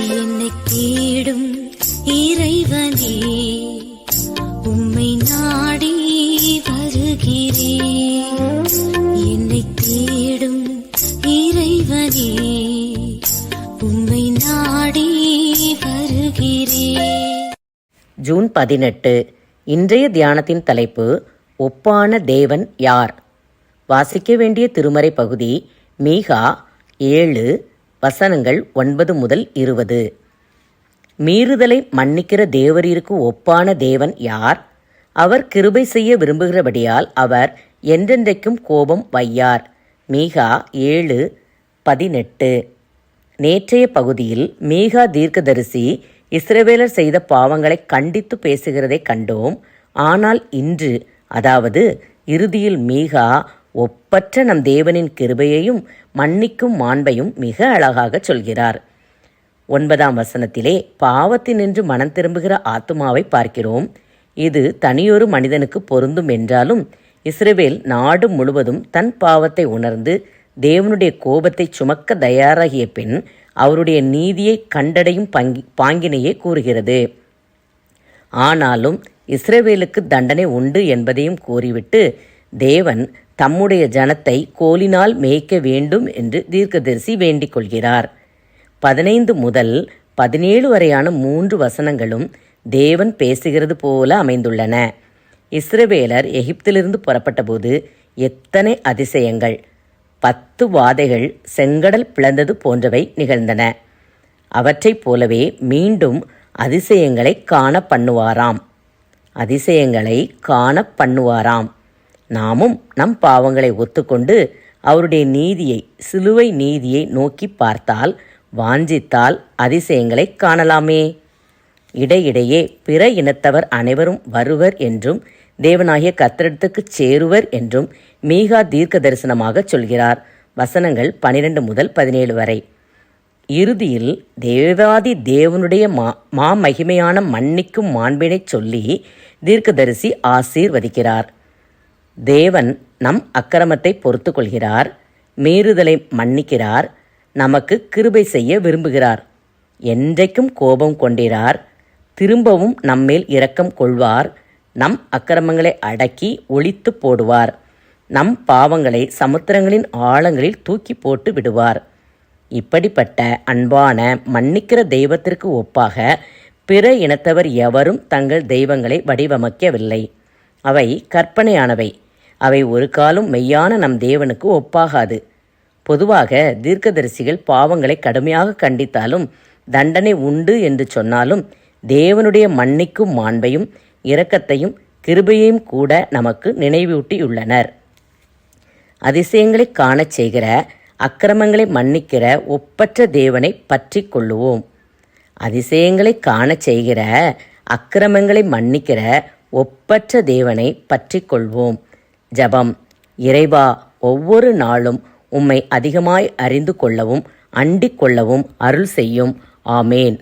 என்னை தேடும் இறைவனே உம்மை நாடி வருகிறேன் என்னை தேடும் இறைவனே உம்மை நாடி வருகிறேன் ஜூன் பதினெட்டு இன்றைய தியானத்தின் தலைப்பு ஒப்பான தேவன் யார்? வாசிக்க வேண்டிய திருமறை பகுதி மீகா ஏழு வசனங்கள் ஒன்பது முதல் இருபது. மீறுதலை மன்னிக்கிற தேவரீருக்கு ஒப்பான தேவன் யார்? அவர் கிருபை செய்ய விரும்புகிறபடியால் அவர் என்றென்றைக்கும் கோபம் வையார். மீகா ஏழு பதினெட்டு. நேற்றைய பகுதியில் மீகா தீர்க்கதரிசி இஸ்ரவேலர் செய்த பாவங்களை கண்டித்து பேசுகிறதை கண்டோம். ஆனால் இன்று அதாவது இறுதியில் மீகா ஒப்பற்ற நம் தேவனின் கிருபையையும் மன்னிக்கும் மாண்பையும் மிக அழகாக சொல்கிறார். ஒன்பதாம் வசனத்திலே பாவத்தினின்று மனம் திரும்புகிற ஆத்துமாவை பார்க்கிறோம். இது தனியொரு மனிதனுக்கு பொருந்தும் என்றாலும் இஸ்ரேவேல் நாடு முழுவதும் தன் பாவத்தை உணர்ந்து தேவனுடைய கோபத்தை சுமக்க தயாராகிய பின் அவருடைய நீதியை கண்டடையும் பங்கி பாங்கினையே கூறுகிறது. ஆனாலும் இஸ்ரேவேலுக்கு தண்டனை உண்டு என்பதையும் கூறிவிட்டு தேவன் தம்முடைய ஜனத்தை கோலினால் மேய்க்க வேண்டும் என்று தீர்க்கதரிசி வேண்டிக் கொள்கிறார். பதினைந்து முதல் பதினேழு வரையான மூன்று வசனங்களும் தேவன் பேசுகிறது போல அமைந்துள்ளன. இஸ்ரவேலர் எகிப்திலிருந்து புறப்பட்டபோது எத்தனை அதிசயங்கள். பத்து வாதைகள் செங்கடல் பிளந்தது போன்றவை நிகழ்ந்தன. அவற்றைப் போலவே மீண்டும் அதிசயங்களை காண பண்ணுவாராம். அதிசயங்களை காண பண்ணுவாராம். நாமும் நம் பாவங்களை ஒத்துக்கொண்டு அவருடைய நீதியை சிலுவை நீதியை நோக்கி பார்த்தால் வாஞ்சித்தால் அதிசயங்களை காணலாமே. இடையிடையே பிற இனத்தவர் அனைவரும் வருவர் என்றும் தேவனாகிய கத்திரத்துக்குச் சேருவர் என்றும் மீகா தீர்க்க தரிசனமாக சொல்கிறார். வசனங்கள் பனிரெண்டு முதல் பதினேழு வரை. இறுதியில் தேவாதி தேவனுடைய மா மாமகிமையான மன்னிக்கும் மாண்பினைச் சொல்லி தீர்க்கதரிசி ஆசீர்வதிக்கிறார். தேவன் நம் அக்கிரமத்தை பொறுத்து கொள்கிறார் மீறுதலை மன்னிக்கிறார் நமக்கு கிருபை செய்ய விரும்புகிறார். என்றைக்கும் கோபம் கொண்டிரார் திரும்பவும் நம்மேல் இரக்கம் கொள்வார் நம் அக்கிரமங்களை அடக்கி ஒழித்து போடுவார் நம் பாவங்களை சமுத்திரங்களின் ஆழங்களில் தூக்கி போட்டு விடுவார். இப்படிப்பட்ட அன்பான மன்னிக்கிற தெய்வத்திற்கு ஒப்பாக பிற இனத்தவர் எவரும் தங்கள் தெய்வங்களை வடிவமைக்கவில்லை. அவை கற்பனையானவை. அவை ஒரு காலம் மெய்யான நம் தேவனுக்கு ஒப்பாகாது. பொதுவாக தீர்க்கதரிசிகள் பாவங்களை கடுமையாக கண்டித்தாலும் தண்டனை உண்டு என்று சொன்னாலும் தேவனுடைய மன்னிக்கும் மாண்பையும் இரக்கத்தையும் கிருபையையும் கூட நமக்கு நினைவூட்டியுள்ளனர். அதிசயங்களை காணச் செய்கிற அக்கிரமங்களை மன்னிக்கிற ஒப்பற்ற தேவனை பற்றி கொள்ளுவோம். அதிசயங்களை காணச் செய்கிற அக்கிரமங்களை மன்னிக்கிற ஒப்பற்ற தேவனை பற்றி கொள்வோம் ஜபம். இறைவா ஒவ்வொரு நாளும் உம்மை அதிகமாய் அறிந்து கொள்ளவும் அண்டிக் கொள்ளவும் அருள் செய்யும். ஆமேன்.